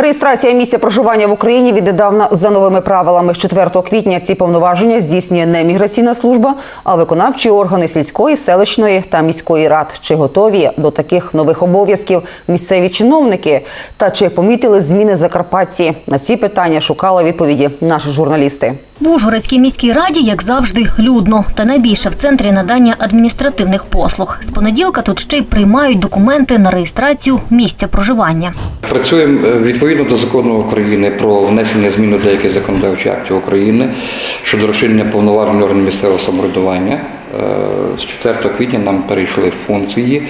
Реєстрація місця проживання в Україні віддавна за новими правилами. З 4 квітня ці повноваження здійснює не міграційна служба, а виконавчі органи сільської, селищної та міської рад. Чи готові до таких нових обов'язків місцеві чиновники? Та чи помітили зміни закарпатці? На ці питання шукали відповіді наші журналісти. В Ужгородській міській раді, як завжди, людно та найбільше в центрі надання адміністративних послуг. З понеділка тут ще й приймають документи на реєстрацію місця проживання. Працюємо е, відповідно до закону України про внесення змін до деяких законодавчих актів України щодо розширення повноважень органів місцевого самоврядування. Е, З 4 квітня нам перейшли функції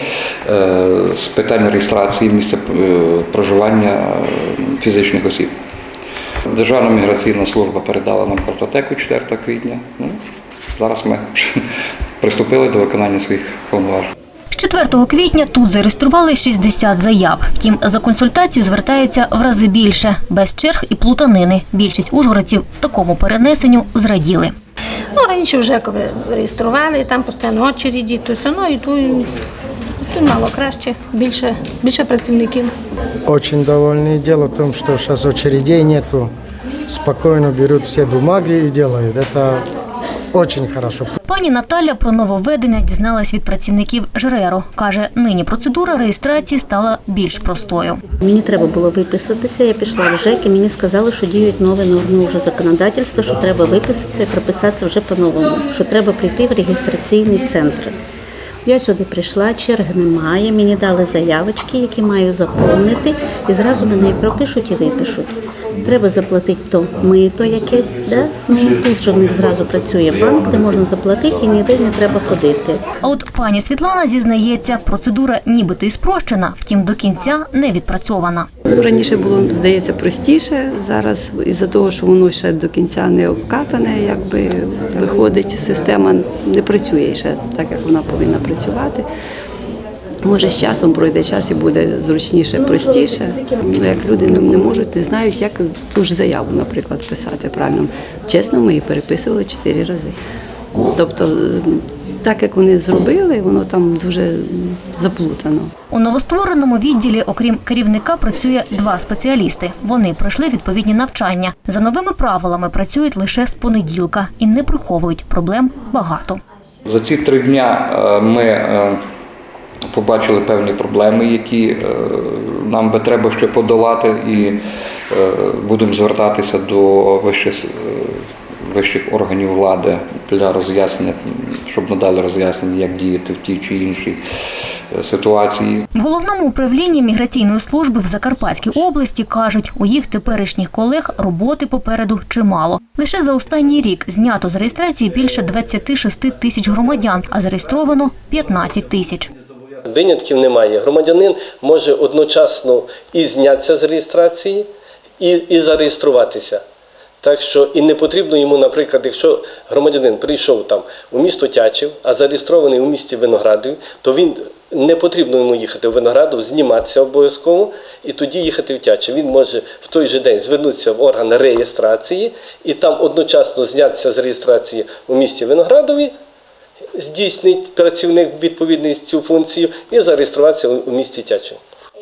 е, з питань реєстрації місця проживання фізичних осіб. Державна міграційна служба передала нам картотеку 4 квітня. Ну, зараз ми приступили до виконання своїх повноважень. З 4 квітня тут зареєстрували 60 заяв. Втім, за консультацію звертаються в рази більше, без черг і плутанини. Більшість ужгородців такому перенесенню зраділи. Ну, раніше вже коли реєстрували, там постійно очереді, то все, ну і тут, тут мало краще, більше, більше працівників. Очень довольны. Дело в том, что сейчас очередей нету. Спокойно берут все бумаги и делают. Это очень хорошо. Пані Наталя про нововведення дізналась від працівників ЖРЕРу. Каже, нині процедура реєстрації стала більш простою. Мені треба було виписатися. Я пішла в ЖЕК і мені сказали, що діють нові норми вже законодавства, що треба виписатися і прописатися вже по-новому, що треба прийти в реєстраційний центр. Я сюди прийшла, черги немає. Мені дали заявочки, які маю заповнити, і зразу мене і пропишуть і випишуть. Треба заплатити то мито якесь, да? ну, тут же в них зразу працює банк, де можна заплатити і ніде не треба ходити. А от пані Світлана зізнається, процедура нібито і спрощена, втім до кінця не відпрацьована. Раніше було, здається, простіше. Зараз із-за того, що воно ще до кінця не обкатане, якби виходить, система не працює ще так, як вона повинна працювати. Може, з часом пройде час і буде зручніше, простіше. Ну, Як люди не можуть, не знають, як ту ж заяву, наприклад, писати правильно. Чесно, ми її переписували чотири рази. Тобто, так як вони зробили, воно там дуже заплутано. У новоствореному відділі, окрім керівника, працює два спеціалісти. Вони пройшли відповідні навчання. За новими правилами працюють лише з понеділка і не приховують проблем багато. За ці три дня е, ми е, побачили певні проблеми, які е, нам би треба ще подолати, і будемо звертатися до вищих органів влади для роз'яснення, щоб надали роз'яснення, як діяти в тій чи іншій е, ситуації. В головному управлінні міграційної служби в Закарпатській області кажуть, у їх теперішніх колег роботи попереду чимало. Лише за останній рік знято з реєстрації більше 26 тисяч громадян, а зареєстровано 15 тисяч. Винятків немає. Громадянин може одночасно і знятися з реєстрації, і, і зареєструватися. Так що і не потрібно йому, наприклад, якщо громадянин прийшов там у місто Тячів, а зареєстрований у місті Виноградів, то він не потрібно йому їхати в Виноградов, зніматися обов'язково і тоді їхати в Тячів. Він може в той же день звернутися в орган реєстрації і там одночасно знятися з реєстрації у місті Виноградові, здійснить працівник відповідний цю функцію і зареєструватися у місті Тячів.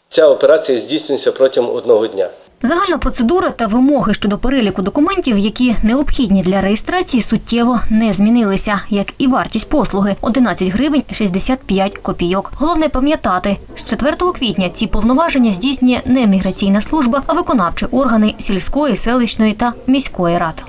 Ця операція здійснюється протягом одного дня. Загальна процедура та вимоги щодо переліку документів, які необхідні для реєстрації, суттєво не змінилися, як і вартість послуги 11 гривень 65 копійок. Головне пам'ятати, з 4 квітня ці повноваження здійснює не міграційна служба, а виконавчі органи сільської, селищної та міської рад.